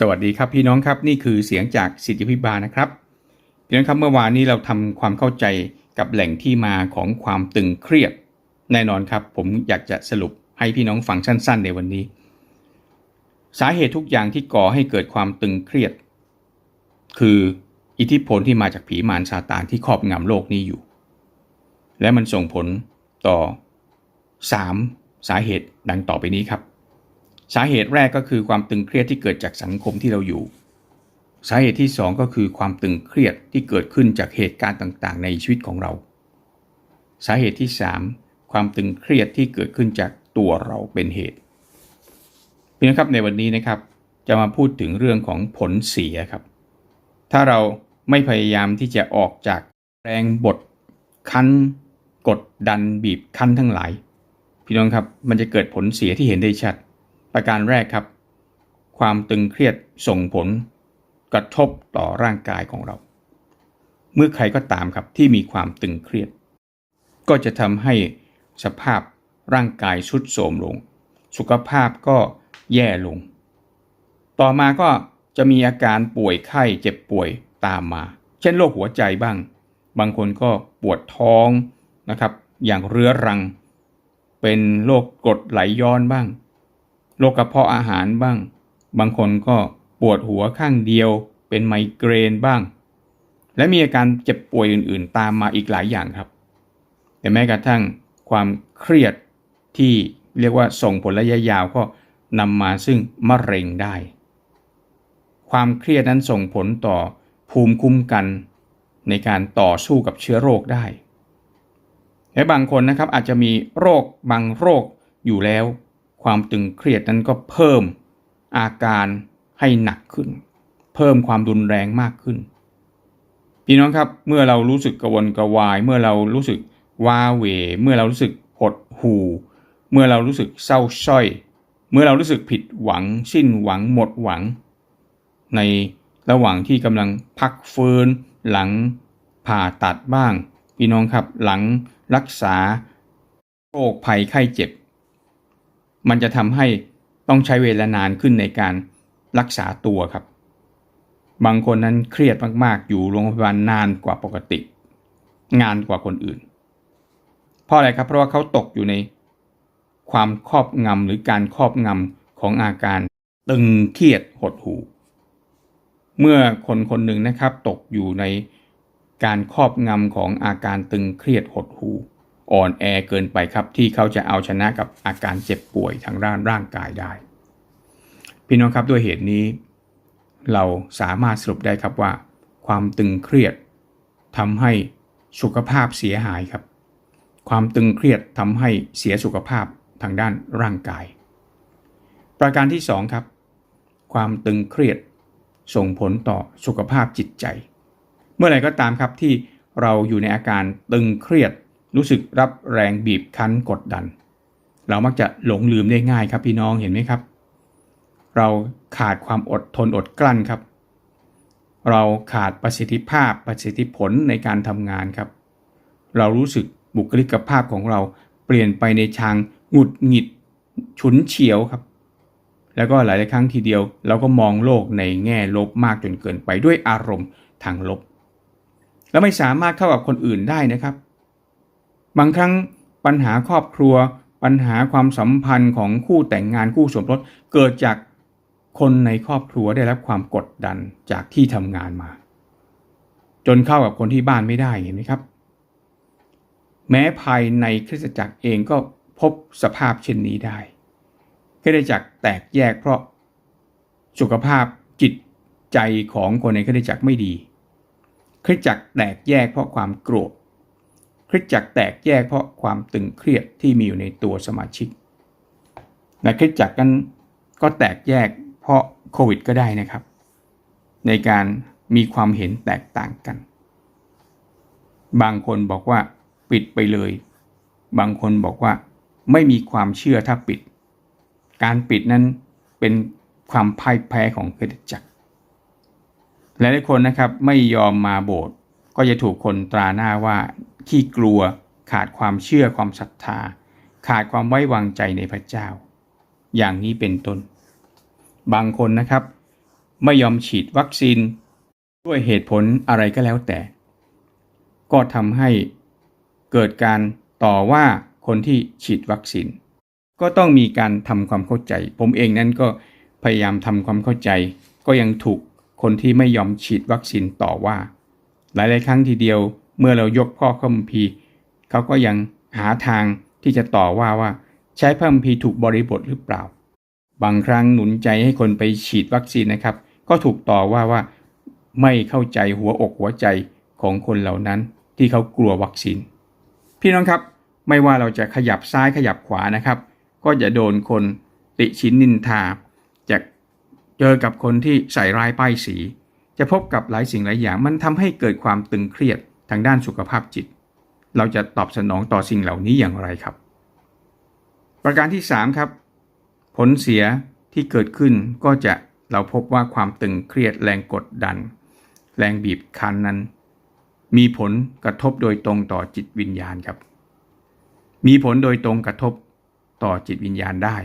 สวัสดีครับพี่น้องครับนี่คือเสียงจากสิทธิพิบาลนะครับพี่น้องครับเมื่อวานนี้เราทำความเข้าใจกับแหล่งที่มาของความตึงเครียด แน่นอนครับ ผมอยากจะสรุปให้พี่น้องฟังสั้น ๆ ในวันนี้ สาเหตุทุกอย่างที่ก่อให้เกิดความตึงเครียด คืออิทธิพลที่มาจากผีมารซาตานที่ครอบงำโลกนี้อยู่ และมันส่งผลต่อ 3 สาเหตุดังต่อไปนี้ครับ สาเหตุแรกก็คือความตึงเครียดที่เกิดจากสังคมที่เราอยู่ สาเหตุที่ 2 ก็คือความตึงเครียดที่เกิดขึ้นจากเหตุการณ์ต่างๆ ในชีวิตของเรา สาเหตุที่ 3 ความตึงเครียดที่เกิดขึ้นจากตัวเราเป็นเหตุพี่นะครับในวันนี้นะครับ จะมาพูดถึงเรื่องของผลเสียครับ ถ้าเราไม่พยายามที่จะออกจากแรงบดคั้น กดดันบีบคั้นทั้งหลาย พี่น้องครับมันจะเกิดผลเสียที่เห็นได้ชัด ประการแรกครับ ความตึงเครียดส่งผลกระทบต่อร่างกายของเรา เมื่อใครก็ตามครับที่มีความตึงเครียด ก็จะทำให้สภาพร่างกายทรุดโทรมลง สุขภาพก็แย่ลง ต่อมาก็จะมีอาการป่วยไข้เจ็บป่วยตามมา เช่นโรคหัวใจบ้าง บางคนก็ปวดท้องนะครับ อย่างเรื้อรัง เป็นโรคกรดไหลย้อนบ้าง โรคกระเพาะอาหารบ้าง บางคนก็ปวดหัวข้างเดียว เป็นไมเกรนบ้าง และมีอาการเจ็บป่วยอื่น ๆ ตามมาอีกหลายอย่างครับ แต่แม้กระทั่งความเครียดที่เรียกว่าส่งผลระยะยาวก็นำมาซึ่งมะเร็งได้ ความเครียดนั้นส่งผลต่อภูมิคุ้มกันในการต่อสู้กับเชื้อโรคได้ และบางคนนะครับอาจจะมีโรคบางโรคอยู่แล้ว ความตึงเครียดนั้นก็เพิ่มอาการให้หนักขึ้น เพิ่มความรุนแรงมากขึ้นพี่น้องครับเมื่อเรารู้สึกกระวนกระวาย เมื่อเรารู้สึกว้าเหวเมื่อเรารู้สึกหดหู่ เมื่อเรารู้สึกเศร้าส้อย เมื่อเรารู้สึกผิดหวัง สิ้นหวังหมดหวัง ในระหว่างที่กำลังพักฟื้น หลังผ่าตัดบ้าง พี่น้องครับหลังรักษาโรคภัยไข้เจ็บ มันจะทำให้ต้องใช้เวลานานขึ้นในการรักษาตัวครับ บางคนนั้นเครียดมากๆ อยู่โรงพยาบาลนานกว่าปกติ งานกว่าคนอื่น เพราะอะไรครับ เพราะว่าเขาตกอยู่ในความครอบงำหรือการครอบงำของอาการตึงเครียดหดหู่ เมื่อคนคนหนึ่งนะครับตกอยู่ในการครอบงำของอาการตึงเครียดหดหู่ อ่อนแอเกินไปครับที่เขาจะเอาชนะกับอาการเจ็บป่วยทางด้านร่างกายได้ พี่น้องครับด้วยเหตุนี้ เราสามารถสรุปได้ครับว่า ความตึงเครียดทำให้สุขภาพเสียหายครับ ความตึงเครียดทำให้เสียสุขภาพทางด้านร่างกาย ประการที่2ครับ ความตึงเครียดส่งผลต่อสุขภาพจิตใจ เมื่อไหร่ก็ตามครับที่เราอยู่ในอาการตึงเครียด รู้สึกรับแรงบีบคั้นกดดัน เรามักจะหลงลืมได้ง่ายครับพี่น้องเห็นไหมครับ เราขาดความอดทนอดกลั้นครับ เราขาดประสิทธิภาพประสิทธิผลในการทำงานครับ เรารู้สึกบุคลิกภาพของเราเปลี่ยนไปในทางหงุดหงิดฉุนเฉียวครับ แล้วก็หลาย ๆ ครั้งทีเดียว เราก็มองโลกในแง่ลบมากจนเกินไปด้วยอารมณ์ทางลบ แล้วไม่สามารถเข้ากับคนอื่นได้นะครับ บางครั้งปัญหาครอบครัว ปัญหาความสัมพันธ์ของคู่แต่งงานคู่สมรสเกิดจากคนในครอบครัวได้รับความกดดันจากที่ทำงานมา จนเข้ากับคนที่บ้านไม่ได้เห็นไหมครับ แม้ภายในคริสตจักรเองก็พบสภาพเช่นนี้ได้คริสตจักรแตกแยกเพราะสุขภาพจิตใจของคนในคริสตจักรไม่ดีคริสตจักรแตกแยกเพราะความโกรธ ริสตจักรแตกแยกเพราะความตึงเครียดที่มีอยู่ในตัวสมาชิกและคริสตจักรกันก็แตกแยกเพราะโควิดก็ได้นะครับ ในการมีความเห็นแตกต่างกัน บางคนบอกว่าปิดไปเลย บางคนบอกว่าไม่มีความเชื่อถ้าปิด การปิดนั้นเป็นความพ่ายแพ้ของคริสตจักรหลายคนนะครับไม่ยอมมาโบสถ์ก็จะถูกคนตราหน้าว่า ขี้กลัว ขาดความเชื่อความศรัทธา ขาดความไว้วางใจในพระเจ้า อย่างนี้เป็นต้น บางคนนะครับ ไม่ยอมฉีดวัคซีน ด้วยเหตุผลอะไรก็แล้วแต่ ก็ทำให้เกิดการต่อว่าคนที่ฉีดวัคซีน ก็ต้องมีการทำความเข้าใจ ผมเองนั้นก็พยายามทำความเข้าใจ ก็ยังถูกคนที่ไม่ยอมฉีดวัคซีนต่อว่า หลาย ๆ ครั้งทีเดียว เมื่อเรายกพ่อคัมภีร์เขาก็ยังหาทางที่จะต่อว่าว่าใช้พระคัมภีร์ถูกบริบทหรือเปล่า บางครั้งหนุนใจให้คนไปฉีดวัคซีนนะครับ ก็ถูกต่อว่าว่าไม่เข้าใจหัวอกหัวใจของคนเหล่านั้นที่เขากลัววัคซีน พี่น้องครับไม่ว่าเราจะขยับซ้ายขยับขวานะครับ ก็จะโดนคนติชินนินทาจะเจอกับคนที่ใส่ร้ายป้ายสี จะพบกับหลายสิ่งหลายอย่าง มันทำให้เกิดความตึงเครียด ทางด้านสุขภาพจิต เราจะตอบสนองต่อสิ่งเหล่านี้อย่างไรครับ ประการที่ 3 ครับ ผลเสียที่เกิดขึ้นก็จะเราพบว่าความตึงเครียดแรงกดดัน แรงบีบคั้นนั้น มีผลกระทบโดยตรงต่อจิตวิญญาณครับ มีผลโดยตรงกระทบต่อจิตวิญญาณได้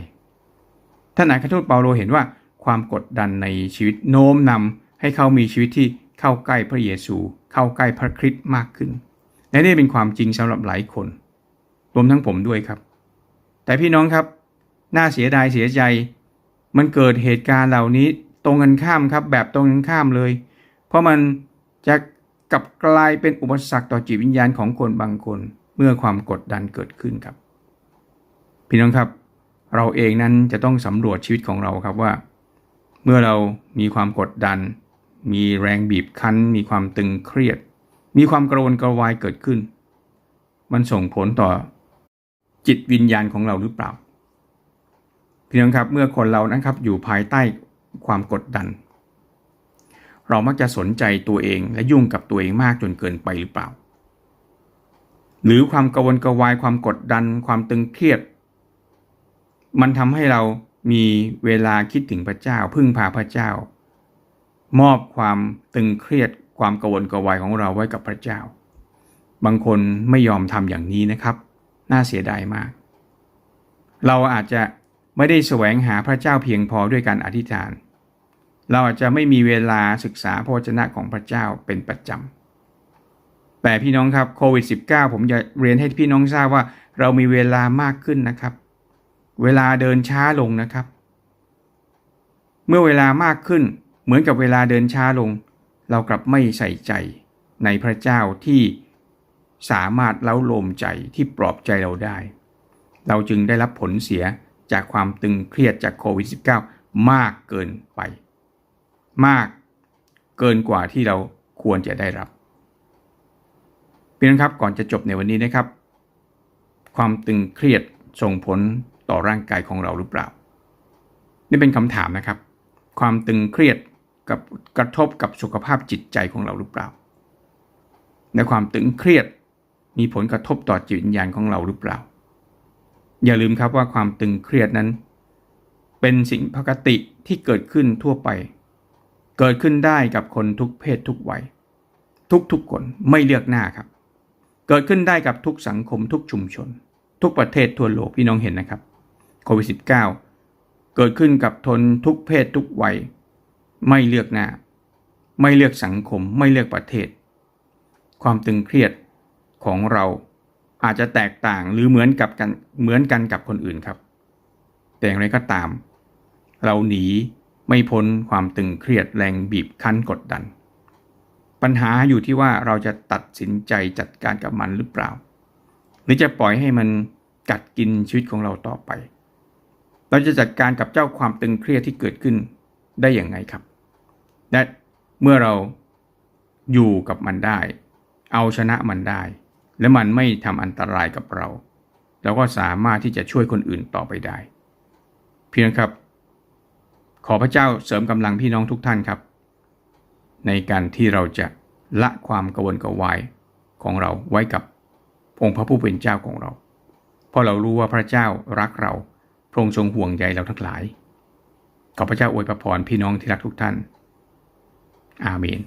ท่านอาคาทูตเปาโลเห็นว่าความกดดันในชีวิตโน้มนำให้เขามีชีวิตที่ เข้าใกล้พระเยซู เข้าใกล้พระคริสต์มากขึ้น และนี่เป็นความจริงสำหรับหลายคน รวมทั้งผมด้วยครับ แต่พี่น้องครับ น่าเสียดายเสียใจ มันเกิดเหตุการณ์เหล่านี้ตรงกันข้ามครับ แบบตรงกันข้ามเลย เพราะมันจะกลับกลายเป็นอุปสรรคต่อจิตวิญญาณของคนบางคนเมื่อความกดดันเกิดขึ้นครับ พี่น้องครับ เราเองนั้นจะต้องสำรวจชีวิตของเราครับว่า เมื่อเรามีความกดดัน มีแรงบีบคั้น มีความตึงเครียด มีความกระวนกระวายเกิดขึ้น มันส่งผลต่อจิตวิญญาณของเราหรือเปล่าพี่น้องครับเมื่อคนเรานะครับอยู่ภายใต้ความกดดัน เรามักจะสนใจตัวเองและยุ่งกับตัวเองมากจนเกินไปหรือเปล่า หรือความกระวนกระวายความกดดัน ความตึงเครียด มันทำให้เรามีเวลาคิดถึงพระเจ้า พึ่งพาพระเจ้า มอบความตึงเครียดความกระวนกระวายของเราไว้กับพระเจ้า บางคนไม่ยอมทำอย่างนี้นะครับ น่าเสียดายมาก เราอาจจะไม่ได้แสวงหาพระเจ้าเพียงพอด้วยการอธิษฐาน เราอาจจะไม่มีเวลาศึกษาพระวจนะของพระเจ้าเป็นประจำ แต่พี่น้องครับโควิด -19 ผมจะเรียนให้พี่น้องทราบว่าเรามีเวลามากขึ้นนะครับ เวลาเดินช้าลงนะครับ เมื่อเวลามากขึ้น เหมือนกับเวลาเดินช้าลง เรากลับไม่ใส่ใจในพระเจ้าที่สามารถเล้าโลมใจที่ปลอบใจเราได้ เราจึงได้รับผลเสียจากความตึงเครียดจากโควิด -19 มากเกินไป มากเกินกว่าที่เราควรจะได้รับเพียงครับก่อนจะจบในวันนี้นะครับ ความตึงเครียดส่งผลต่อร่างกายของเราหรือเปล่า นี่เป็นคำถามนะครับ ความตึงเครียด กับกระทบกับสุขภาพจิตใจของเราหรือเปล่า ในความตึงเครียดมีผลกระทบต่อจิตวิญญาณของเราหรือเปล่า อย่าลืมครับว่าความตึงเครียดนั้น เป็นสิ่งปกติที่เกิดขึ้นทั่วไป เกิดขึ้นได้กับคนทุกเพศทุกวัย ทุกๆคนไม่เลือกหน้าครับ เกิดขึ้นได้กับทุกสังคมทุกชุมชน ทุกประเทศทั่วโลกพี่น้องเห็นนะครับโควิด -19 เกิดขึ้นกับทนทุกเพศทุกวัย ไม่เลือกหน้า ไม่เลือกสังคม ไม่เลือกประเทศ ความตึงเครียดของเราอาจจะแตกต่างหรือเหมือนกับกันเหมือนกันกับคนอื่นครับ แต่อย่างไรก็ตาม เราหนีไม่พ้นความตึงเครียดแรงบีบคั้นกดดัน ปัญหาอยู่ที่ว่าเราจะตัดสินใจจัดการกับมันหรือเปล่า หรือจะปล่อยให้มันกัดกินชีวิตของเราต่อไป เราจะจัดการกับเจ้าความตึงเครียดที่เกิดขึ้นได้อย่างไงครับ และเมื่อเราอยู่กับมันได้ เอาชนะมันได้ และมันไม่ทำอันตรายกับเรา เราก็สามารถที่จะช่วยคนอื่นต่อไปได้ เพียงครับ ขอพระเจ้าเสริมกำลังพี่น้องทุกท่านครับ ในการที่เราจะละความกวนกวายของเราไว้กับองค์พระผู้เป็นเจ้าของเรา เพราะเรารู้ว่าพระเจ้ารักเราพระองค์ทรงห่วงใยเราทั้งหลาย ขอพระเจ้าอวยพรพี่น้องที่รักทุกท่าน อาเมน